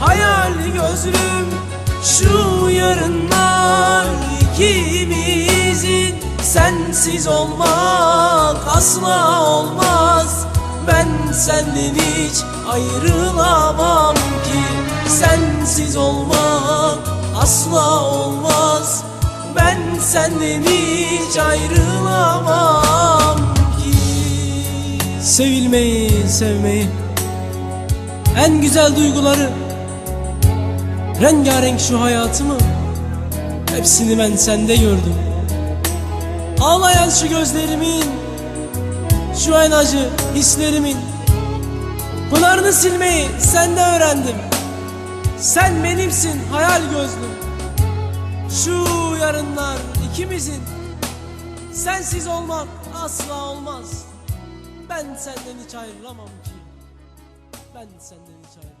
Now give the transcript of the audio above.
hayali gözlüm Şu yarınlar ikimizin. Sensiz olmak asla olmaz. Ben senden hiç ayrılamam ki. Sensiz olmak asla olmaz. Ben senden hiç ayrılamam ki. Sevilmeyi, sevmeyi En güzel duyguları Rengarenk şu hayatımı. Hepsini ben sende gördüm. Ağlayan şu gözlerimin Şu en acı hislerimin. Pınarını silmeyi sende öğrendim. Sen benimsin hayal gözlüm. Şu yarınlar ikimizin. Sensiz olmak asla olmaz. Ben senden hiç ayrılamam ki. Ben senden hiç ayrılamam